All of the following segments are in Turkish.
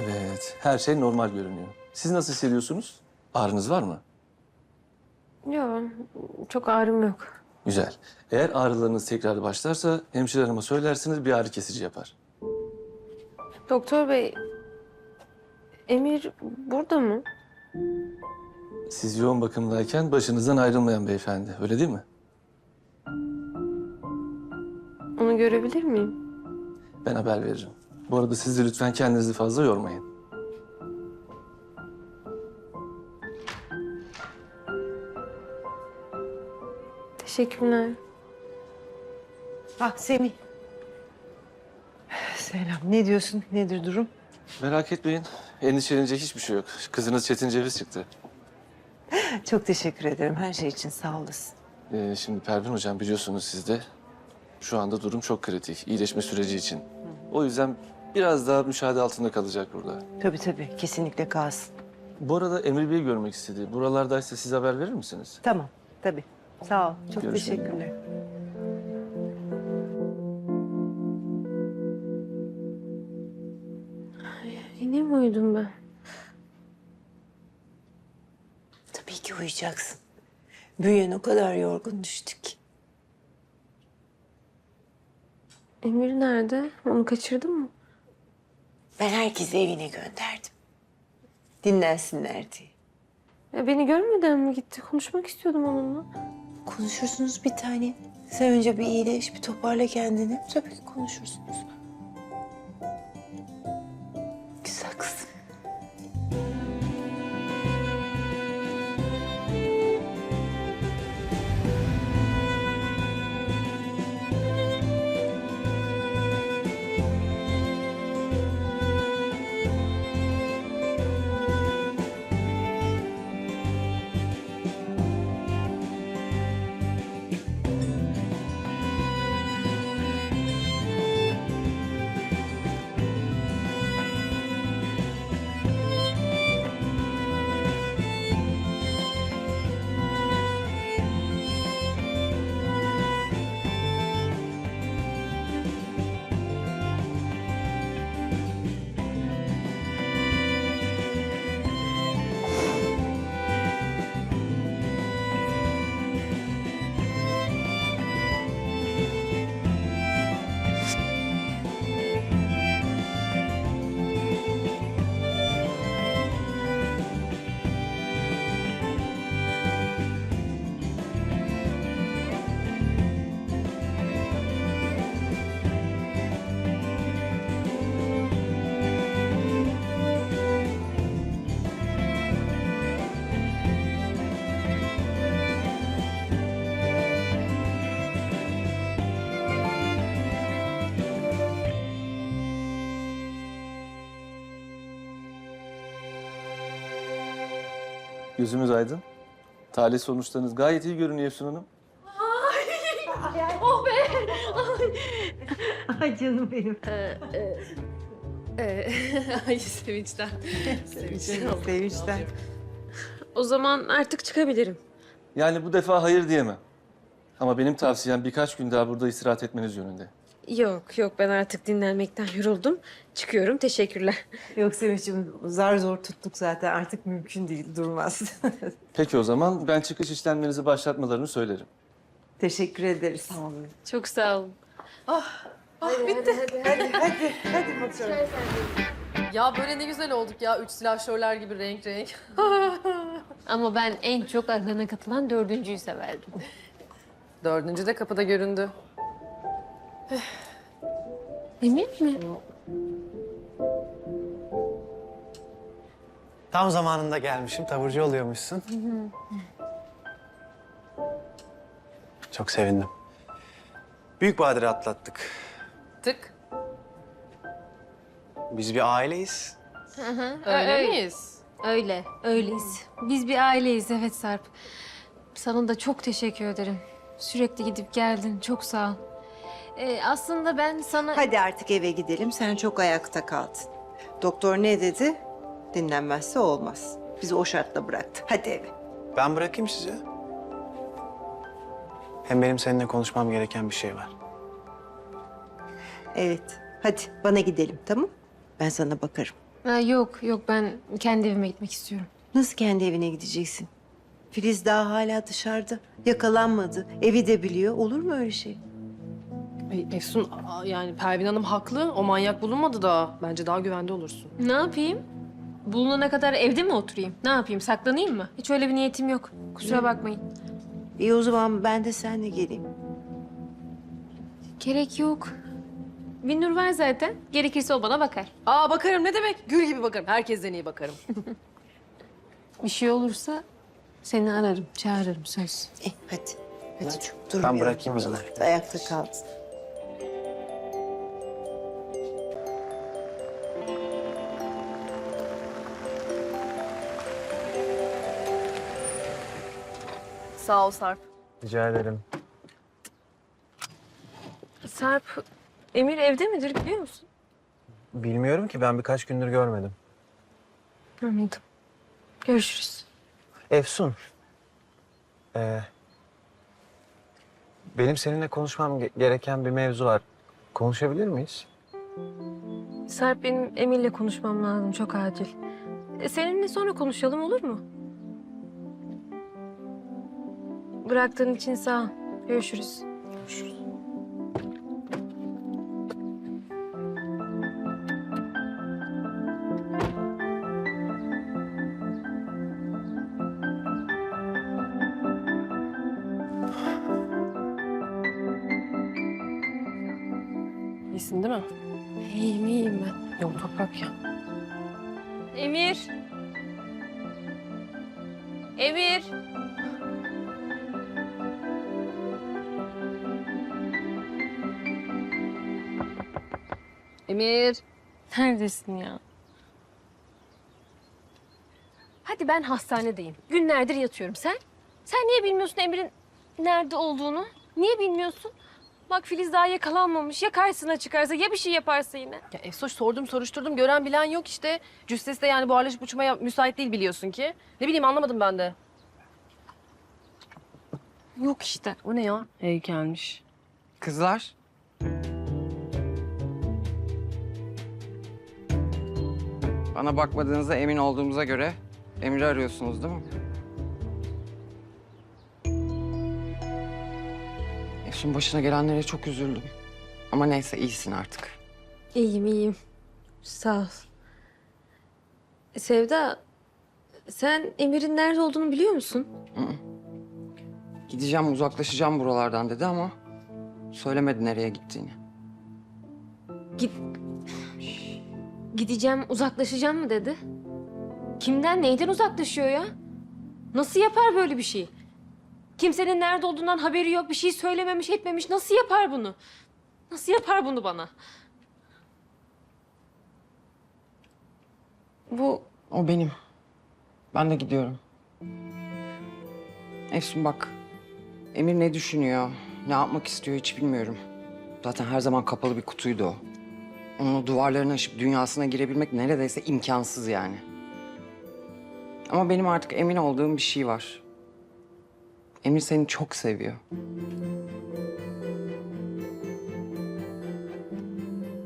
Evet, her şey normal görünüyor. Siz nasıl hissediyorsunuz? Ağrınız var mı? Yok, çok ağrım yok. Güzel. Eğer ağrılarınız tekrar başlarsa hemşire hanıma söylersiniz bir ağrı kesici yapar. Doktor bey, Emir burada mı? Siz yoğun bakımdayken başınızdan ayrılmayan beyefendi, öyle değil mi? Onu görebilir miyim? Ben haber veririm. Bu arada siz de lütfen kendinizi fazla yormayın. Teşekkürler. Ah Semih. Selam. Ne diyorsun? Nedir durum? Merak etmeyin, endişelenecek hiçbir şey yok. Kızınız Çetin Ceviz çıktı. Çok teşekkür ederim her şey için. Sağ olasın. Ee, şimdi Pervin Hocam biliyorsunuz siz de şu anda durum çok kritik, iyileşme süreci için. O yüzden biraz daha müşahede altında kalacak burada. Tabii tabii. Kesinlikle kalsın. Bu arada Emir Bey'i görmek istedi. Buralardaysa siz haber verir misiniz? Tamam. Tabii. Sağ ol. Çok Görüşürüz. teşekkürler. Yine mi uyudum ben? Tabii ki uyuyacaksın. Büyüyen o kadar yorgun düştü ki. Emir nerede? Onu kaçırdın mı? Ben herkesi evine gönderdim. Dinlensinler diye. Ya beni görmeden mi gitti? Konuşmak istiyordum onunla. Konuşursunuz bir tane. Sen önce bir iyileş, bir toparla kendini. Tabii ki konuşursunuz. Gözümüz aydın. Tahlil sonuçlarınız gayet iyi görünüyor Efsun Hanım. Ay canım benim. Ee, ay sevinçten. Sevinçten. Sevinçten. O zaman artık çıkabilirim. Yani bu defa hayır diyemem. Ama benim tavsiyem birkaç gün daha burada istirahat etmeniz yönünde. Yok yok ben artık dinlenmekten yoruldum. Çıkıyorum teşekkürler. Yok Sevinç'im zar zor tuttuk zaten artık mümkün değil durmaz. Peki o zaman ben çıkış işlemlerinizi başlatmalarını söylerim. Teşekkür ederiz. Sağ olun. Çok sağ olun. Hadi hadi hadi bakalım. Ya böyle ne güzel olduk ya. Üç silahşörler gibi renk renk. Ama ben en çok arana katılan dördüncüyü severdim. Dördüncü de kapıda göründü. Emin mi? Tam zamanında gelmişim. Taburcu oluyormuşsun. Çok sevindim. Büyük badire atlattık. Tık. Biz bir aileyiz. Öyle öyle. miyiz? Öyle, öyleyiz. Biz bir aileyiz evet Sarp. Sana da çok teşekkür ederim. Sürekli gidip geldin, çok sağ ol. Ee, aslında ben sana... Hadi artık eve gidelim. Sen çok ayakta kaldın. Doktor ne dedi? Dinlenmezse olmaz. Bizi o şartla bıraktı. Hadi eve. Ben bırakayım sizi. Hem benim seninle konuşmam gereken bir şey var. Evet. Hadi bana gidelim tamam? Ben sana bakarım. Ha, yok yok ben kendi evime gitmek istiyorum. Nasıl kendi evine gideceksin? Filiz daha hala dışarıda. Yakalanmadı. Evi de biliyor. Olur mu öyle şey? Ay, Efsun yani Pervin Hanım haklı. O manyak bulunmadı da. Bence daha güvende olursun. Ne yapayım? Bulunana kadar evde mi oturayım? Ne yapayım? Saklanayım mı? Hiç öyle bir niyetim yok. Kusura bakmayın. İyi o zaman ben de seninle geleyim. Gerek yok. Binnur var zaten. Gerekirse o bana bakar. Aa bakarım ne demek? Gül gibi bakarım. Herkesten iyi bakarım. Bir şey olursa seni ararım, çağırırım söz. Eh hadi. Hadi çok durmayalım. bırakayım o zaman. Ayakta kaldın. Sağ ol Sarp. Rica ederim. Sarp, Emir evde midir biliyor musun? Bilmiyorum ki ben birkaç gündür görmedim. Anladım. Görüşürüz. Efsun. Ee, benim seninle konuşmam ge- gereken bir mevzu var. Konuşabilir miyiz? Sarp benim Emir'le konuşmam lazım çok acil. E, seninle sonra konuşalım olur mu? Bıraktığın için sağ ol. Görüşürüz. İyisin değil mi? İyiyim iyiyim ben. Yok toprak ya. Emir. Emir. Emir. Neredesin ya? Hadi ben hastanedeyim. Günlerdir yatıyorum. Sen? Sen niye bilmiyorsun Emir'in nerede olduğunu? Niye bilmiyorsun? Bak Filiz daha yakalanmamış. Ya karşısına çıkarsa ya bir şey yaparsa yine. Ya Efsoş sordum soruşturdum. Gören bilen yok işte. Cüssesi de yani buharlaşıp uçmaya müsait değil biliyorsun ki. Ne bileyim anlamadım ben de. Yok işte. O ne ya? Heykelmiş. Kızlar. Bana bakmadığınıza emin olduğumuza göre Emir'i arıyorsunuz değil mi? Efsun başına gelenlere çok üzüldüm. Ama neyse iyisin artık. İyiyim iyiyim. Sağ ol. Sevda, sen Emir'in nerede olduğunu biliyor musun? Gideceğim uzaklaşacağım buralardan dedi ama söylemedi nereye gittiğini. Git... Gideceğim, uzaklaşacağım mı dedi? Kimden, neyden uzaklaşıyor ya? Nasıl yapar böyle bir şey? Kimsenin nerede olduğundan haberi yok, bir şey söylememiş, etmemiş. Nasıl yapar bunu? Nasıl yapar bunu bana? Bu O benim. Ben de gidiyorum. Efsun bak. Emir ne düşünüyor, ne yapmak istiyor hiç bilmiyorum. Zaten her zaman kapalı bir kutuydu o. Onun duvarlarını aşıp dünyasına girebilmek neredeyse imkansız yani. Ama benim artık emin olduğum bir şey var. Emir seni çok seviyor.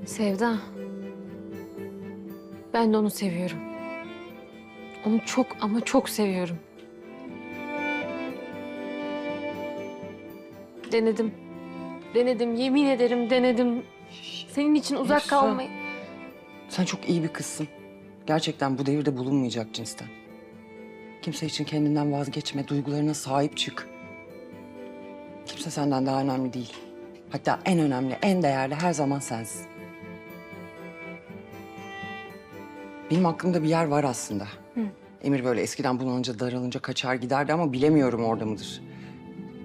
Sevda. Ben de onu seviyorum. Onu çok ama çok seviyorum. Denedim. Denedim, yemin ederim denedim. Senin için uzak Efsun. kalmayı... Sen çok iyi bir kızsın. Gerçekten bu devirde bulunmayacak cinsten. Kimse için kendinden vazgeçme, duygularına sahip çık. Kimse senden daha önemli değil. Hatta en önemli, en değerli her zaman sensin. Benim aklımda bir yer var aslında. Emir böyle eskiden bunalınca, daralınca kaçar giderdi ama bilemiyorum orada mıdır.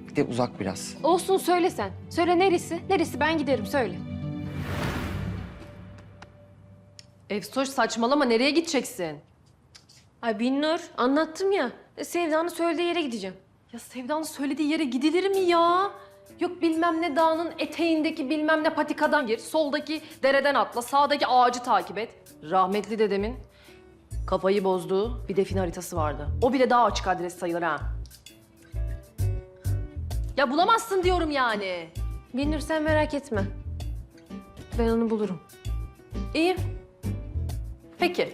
Bir de uzak biraz. Olsun söyle sen. Söyle neresi? Neresi ben giderim söyle. Efsoş saçmalama nereye gideceksin? Ay Binnur anlattım ya. E, Sevda'nın söylediği yere gideceğim. Ya Sevda'nın söylediği yere gidilir mi ya? Yok bilmem ne dağının eteğindeki bilmem ne patikadan gir. Soldaki dereden atla. Sağdaki ağacı takip et. Rahmetli dedemin kafayı bozduğu bir define haritası vardı. O bile daha açık adres sayılır ha. Ya bulamazsın diyorum yani. Binnur sen merak etme. Ben onu bulurum. İyi. Peki.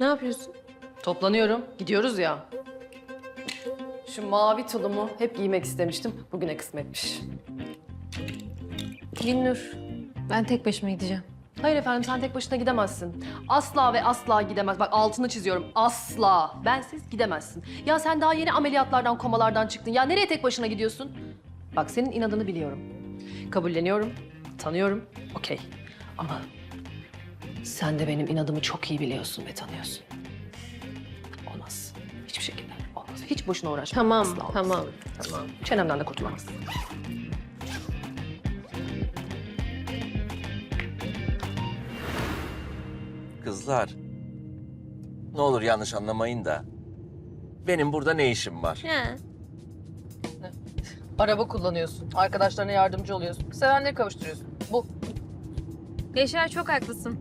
Ne yapıyorsun? Toplanıyorum. Gidiyoruz ya. Şu mavi tulumu hep giymek istemiştim. Bugüne kısmetmiş. Binnur, ben tek başıma gideceğim. Hayır efendim sen tek başına gidemezsin. Asla ve asla gidemez. Bak altını çiziyorum. Asla. Bensiz gidemezsin. Ya sen daha yeni ameliyatlardan, komalardan çıktın. Ya nereye tek başına gidiyorsun? Bak senin inadını biliyorum. Kabulleniyorum. Tanıyorum. Okey. Ama sen de benim inadımı çok iyi biliyorsun ve tanıyorsun. Olmaz. Hiçbir şekilde olmaz. Hiç boşuna uğraşma. Tamam, Asla olmaz. tamam. Tamam. Çenemden de kurtulamazsın. Kızlar, ne olur yanlış anlamayın da benim burada ne işim var? He. Araba kullanıyorsun. Arkadaşlarına yardımcı oluyorsun. Sevenleri kavuşturuyorsun. Bu. Yaşar çok haklısın.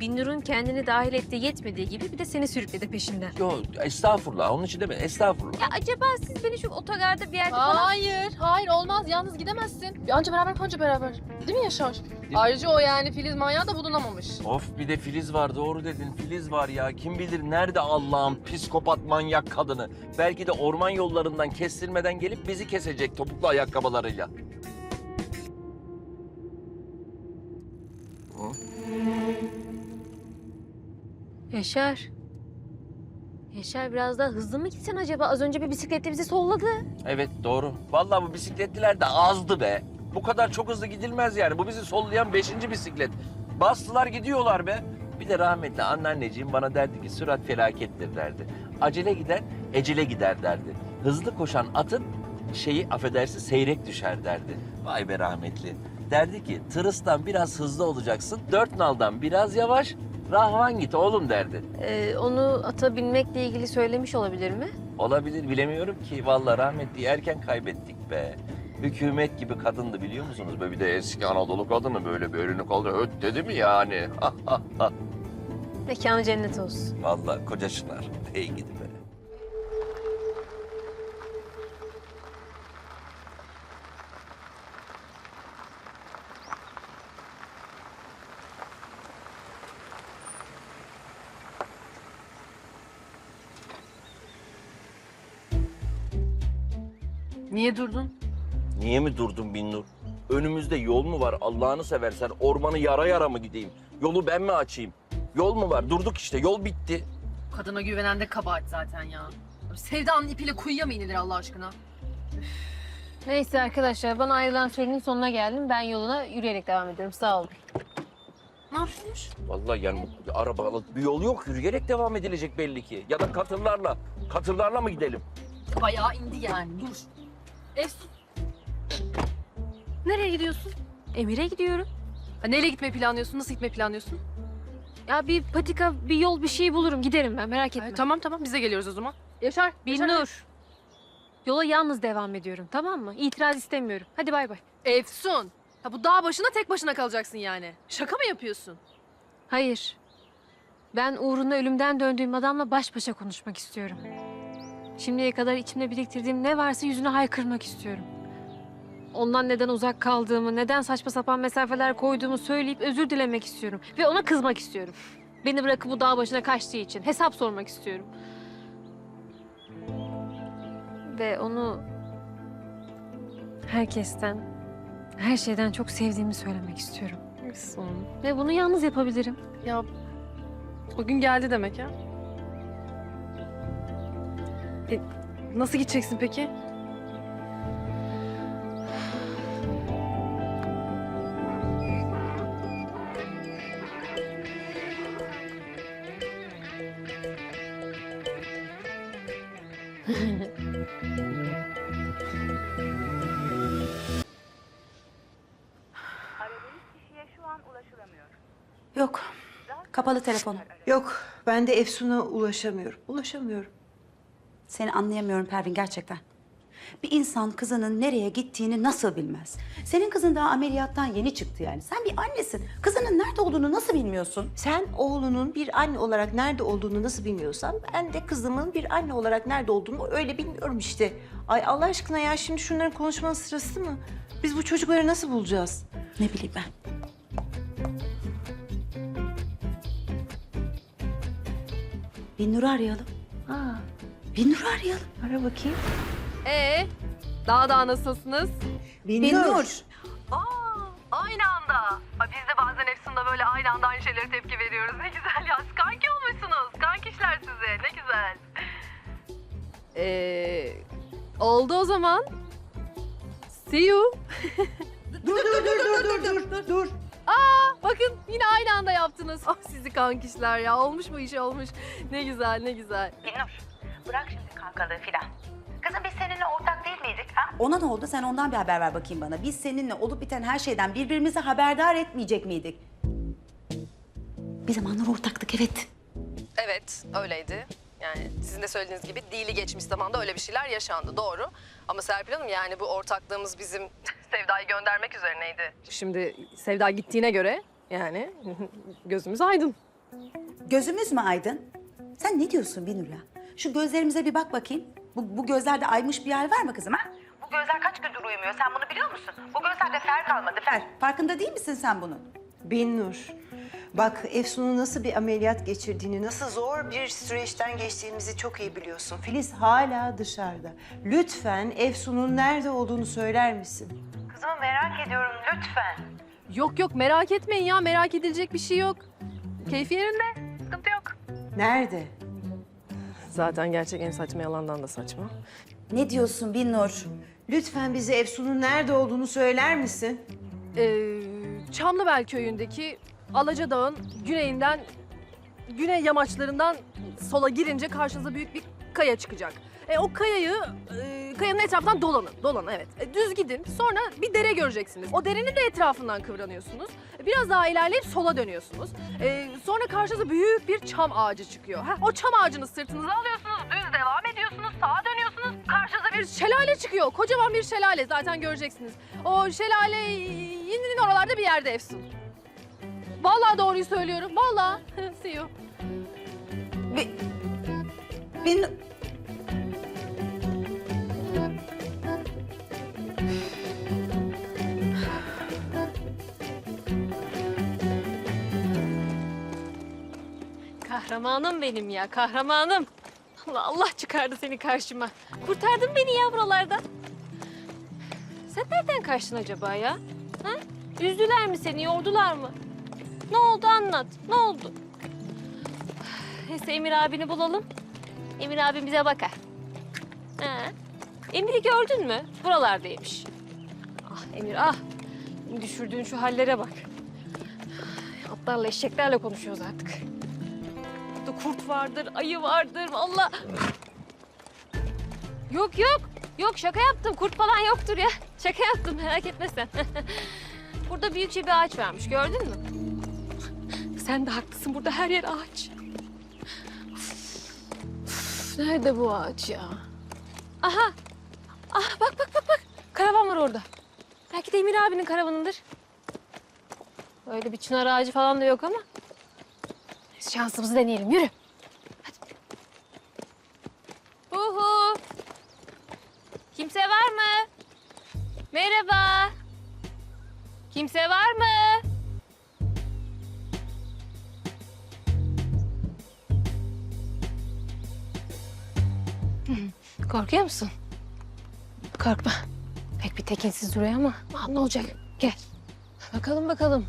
Binnur'un kendini dahil ettiği yetmediği gibi bir de seni sürükledi peşinden. Yo estağfurullah onun için deme estağfurullah. Ya acaba siz beni şu otogarda bir yerde falan... Hayır, hayır olmaz. Yalnız gidemezsin. Anca beraber kanca beraber. Değil mi Yaşar? Ayrıca o yani Filiz manyağı da bulunamamış. Of bir de Filiz var doğru dedin Filiz var ya kim bilir nerede Allah'ın psikopat manyak kadını. Belki de orman yollarından kestirmeden gelip bizi kesecek topuklu ayakkabılarıyla. Yaşar. Yaşar biraz daha hızlı mı gitsen acaba? Az önce bir bisikletle bizi solladı. Evet doğru. Vallahi bu bisikletliler de azdı be. Bu kadar çok hızlı gidilmez yani. Bu bizi sollayan beşinci bisiklet. Bastılar gidiyorlar be. Bir de rahmetli anneanneciğim bana derdi ki sürat felakettir derdi. Acele giden ecele gider derdi. Hızlı koşan atın şeyi affedersin seyrek düşer derdi. Vay be rahmetli. Derdi ki tırıstan biraz hızlı olacaksın. Dört naldan biraz yavaş. Rahvan git oğlum derdi. Ee, onu ata binmekle ilgili söylemiş olabilir mi? Olabilir bilemiyorum ki. Vallahi rahmetli erken kaybettik be. Hükümet gibi kadındı biliyor musunuz? Böyle bir de eski Anadolu kadını böyle bir önünü kaldı. Öt dedi mi yani? Mekanı cennet olsun. Vallahi koca çınar. Hey gidi Niye durdun? Niye mi durdun Binnur? Önümüzde yol mu var Allah'ını seversen? Ormanı yara yara mı gideyim? Yolu ben mi açayım? Yol mu var? Durduk işte yol bitti. Kadına güvenen de kabahat zaten ya. Sevdanın ipiyle kuyuya mı inilir Allah aşkına? Neyse arkadaşlar, bana ayrılan sürenin sonuna geldim. Ben yoluna yürüyerek devam ediyorum. Sağ olun. Ne yapıyorsun? Vallahi yani bu arabalı bir yol yok. Yürüyerek devam edilecek belli ki. Ya da katırlarla. Katırlarla mı gidelim? Bayağı indi yani. Dur. Efsun. Nereye gidiyorsun? Emir'e gidiyorum. Ha, neyle gitmeyi planlıyorsun? Nasıl gitmeyi planlıyorsun? Ya bir patika, bir yol, bir şey bulurum. Giderim ben merak etme. Ay, tamam tamam biz de geliyoruz o zaman. Yaşar. Yaşar. Binnur. Yola yalnız devam ediyorum tamam mı? İtiraz istemiyorum. Hadi bay bay. Efsun. Ha, bu dağ başına tek başına kalacaksın yani. Şaka mı yapıyorsun? Hayır. Ben uğruna ölümden döndüğüm adamla baş başa konuşmak istiyorum. Şimdiye kadar içimde biriktirdiğim ne varsa yüzüne haykırmak istiyorum. Ondan neden uzak kaldığımı, neden saçma sapan mesafeler koyduğumu söyleyip özür dilemek istiyorum. Ve ona kızmak istiyorum. Beni bırakıp bu dağ başına kaçtığı için hesap sormak istiyorum. Ve onu herkesten, her şeyden çok sevdiğimi söylemek istiyorum. Efsun. Ve bunu yalnız yapabilirim. Ya o gün geldi demek ya. E, nasıl gideceksin peki? Yok. Kapalı telefon. Yok, ben de Efsun'a ulaşamıyorum. Ulaşamıyorum. Seni anlayamıyorum Pervin gerçekten. Bir insan kızının nereye gittiğini nasıl bilmez? Senin kızın daha ameliyattan yeni çıktı yani. Sen bir annesin. Kızının nerede olduğunu nasıl bilmiyorsun? Sen oğlunun bir anne olarak nerede olduğunu nasıl bilmiyorsan ben de kızımın bir anne olarak nerede olduğunu öyle bilmiyorum işte. Ay Allah aşkına ya şimdi şunların konuşmanın sırası mı? Biz bu çocukları nasıl bulacağız? Ne bileyim ben. Binnur'u arayalım. Ha, Binnur'u arayalım. ara bakayım. Ee, daha daha nasılsınız? Binnur. Aa, aynı anda. Ha, biz de bazen Efsun'da böyle aynı anda aynı şeylere tepki veriyoruz. Ne güzel ya. Kanki olmuşsunuz. Kankişler size. Ne güzel. Ee, oldu o zaman. See you. Dur dur dur dur dur dur dur dur. Bakın yine aynı anda yaptınız. Ah sizi kankişler ya. Olmuş mu iş olmuş. Ne güzel ne güzel. Binnur, bırak şimdi kankalığı filan. Kızım biz seninle ortak değil miydik ha? Ona ne oldu? Sen ondan bir haber ver bakayım bana. Biz seninle olup biten her şeyden birbirimizi haberdar etmeyecek miydik? Bir zamanlar ortaktık evet. Evet öyleydi. Yani sizin de söylediğiniz gibi dili geçmiş zamanda öyle bir şeyler yaşandı doğru. Ama Serpil Hanım yani bu ortaklığımız bizim Sevda'yı göndermek üzerineydi. Şimdi Sevda gittiğine göre yani gözümüz aydın. Gözümüz mü aydın? Sen ne diyorsun Binur'la? Şu gözlerimize bir bak bakayım. Bu, bu gözlerde aymış bir yer var mı kızım ha? Bu gözler kaç gündür uyumuyor sen bunu biliyor musun? Bu gözlerde fer kalmadı fer. Farkında değil misin sen bunun? Binnur. Bak Efsun'un nasıl bir ameliyat geçirdiğini, nasıl zor bir süreçten geçtiğimizi çok iyi biliyorsun. Filiz hala dışarıda. Lütfen Efsun'un nerede olduğunu söyler misin? Kızımı merak ediyorum lütfen. Yok yok merak etmeyin ya merak edilecek bir şey yok. Keyfi yerinde sıkıntı yok. Nerede? Zaten gerçek en saçma yalandan da saçma. Ne diyorsun Binur? Lütfen bize Efsun'un nerede olduğunu söyler misin? Ee, Çamlıbel köyündeki Alaca Dağı'nın güneyinden, güney yamaçlarından sola girince karşınıza büyük bir kaya çıkacak. E, o kayayı, e, kayanın etrafından dolanın, dolanın evet. E, düz gidin, sonra bir dere göreceksiniz. O derenin de etrafından kıvranıyorsunuz. E, Biraz daha ilerleyip sola dönüyorsunuz. E, sonra karşınıza büyük bir çam ağacı çıkıyor. Heh, o çam ağacını sırtınıza alıyorsunuz, düz devam ediyorsunuz, sağa dönüyorsunuz. Karşınıza bir şelale çıkıyor, kocaman bir şelale zaten göreceksiniz. O şelale Yindi'nin oralarda bir yerde Efsun. Vallahi doğruyu söylüyorum. Vallahi. See you. Bi- Binur... Kahramanım benim ya, kahramanım. Allah Allah çıkardı seni karşıma. Kurtardın beni ya buralardan. Sen nereden kaçtın acaba ya? Ha? Üzdüler mi seni, yordular mı? Ne oldu anlat, ne oldu? Neyse Emir abini bulalım. Emir abim bize bakar. Ha? Emir'i gördün mü? Buralardaymış. Ah Emir ah. Düşürdüğün şu hallere bak. Atlarla eşeklerle konuşuyoruz artık. Kurt vardır, ayı vardır valla. Yok yok. Yok şaka yaptım. Kurt falan yoktur ya. Şaka yaptım merak etme sen. Burada büyükçe bir ağaç varmış gördün mü? Sen de haklısın burada her yer ağaç. Nerede bu ağaç ya? Aha. Ah bak bak bak bak. Karavan var orada. Belki de Emir abinin karavanındır. Öyle bir çınar ağacı falan da yok ama. Şansımızı deneyelim. Yürü. Hadi. Uhu. Kimse var mı? Merhaba. Kimse var mı? Korkuyor musun? Korkma. Pek bir tekinsiz duruyor ama Aa, ne olacak? Gel. Bakalım bakalım.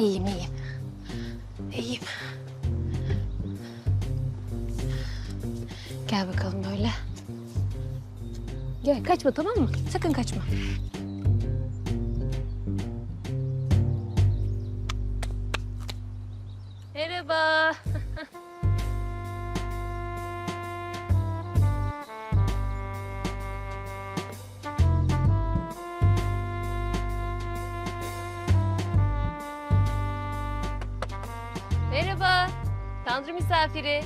İyiyim iyiyim. İyiyim. Gel bakalım böyle. Gel kaçma tamam mı? Sakın kaçma. Misafiri.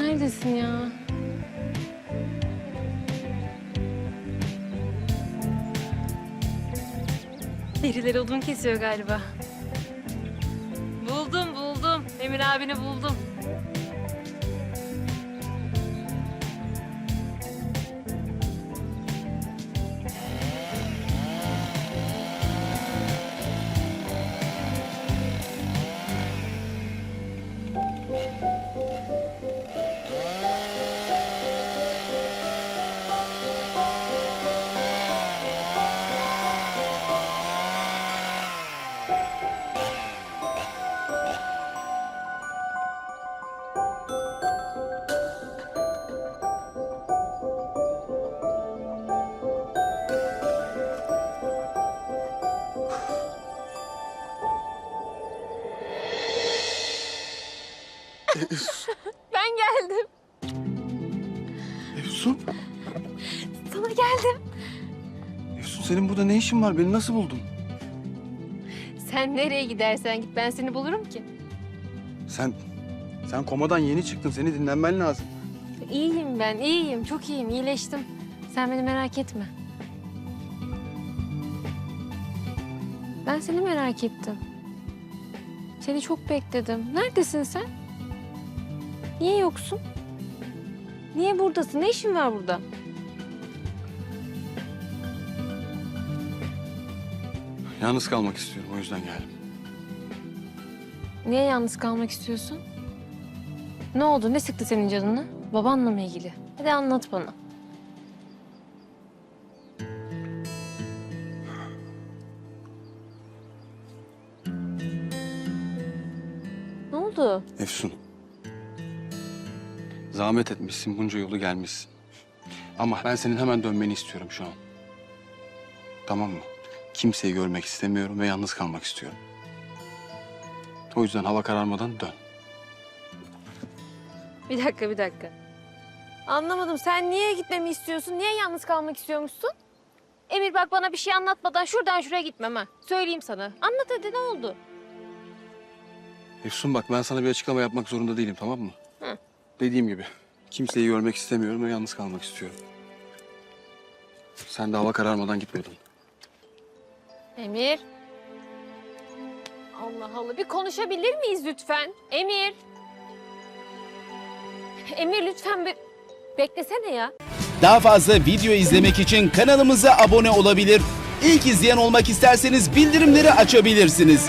Neredesin ya? Birileri odun kesiyor galiba. Buldum buldum. Emir abini buldum. İşin var? Beni nasıl buldun? Sen nereye gidersen git ben seni bulurum ki. Sen, sen komadan yeni çıktın. Seni dinlenmen lazım. İyiyim ben, iyiyim. Çok iyiyim, iyileştim. Sen beni merak etme. Ben seni merak ettim. Seni çok bekledim. Neredesin sen? Niye yoksun? Niye buradasın? Ne işin var burada? Yalnız kalmak istiyorum. O yüzden geldim. Niye yalnız kalmak istiyorsun? Ne oldu? Ne sıktı senin canını? Babanla mı ilgili? Hadi anlat bana. Ne oldu? Efsun. Zahmet etmişsin. Bunca yolu gelmişsin. Ama ben senin hemen dönmeni istiyorum şu an. Tamam mı? Kimseyi görmek istemiyorum ve yalnız kalmak istiyorum. O yüzden hava kararmadan dön. Bir dakika, bir dakika. Anlamadım. Sen niye gitmemi istiyorsun? Niye yalnız kalmak istiyormuşsun? Emir bak bana bir şey anlatmadan şuradan şuraya gitmem ha. Söyleyeyim sana. Anlat hadi ne oldu? Efsun bak ben sana bir açıklama yapmak zorunda değilim tamam mı? Hı. Dediğim gibi kimseyi görmek istemiyorum ve yalnız kalmak istiyorum. Sen de hava kararmadan gitmiyordun. Emir. Allah Allah. Bir konuşabilir miyiz lütfen? Emir. Emir lütfen bir beklesene ya. Daha fazla video izlemek için kanalımıza abone olabilir. İlk izleyen olmak isterseniz bildirimleri açabilirsiniz.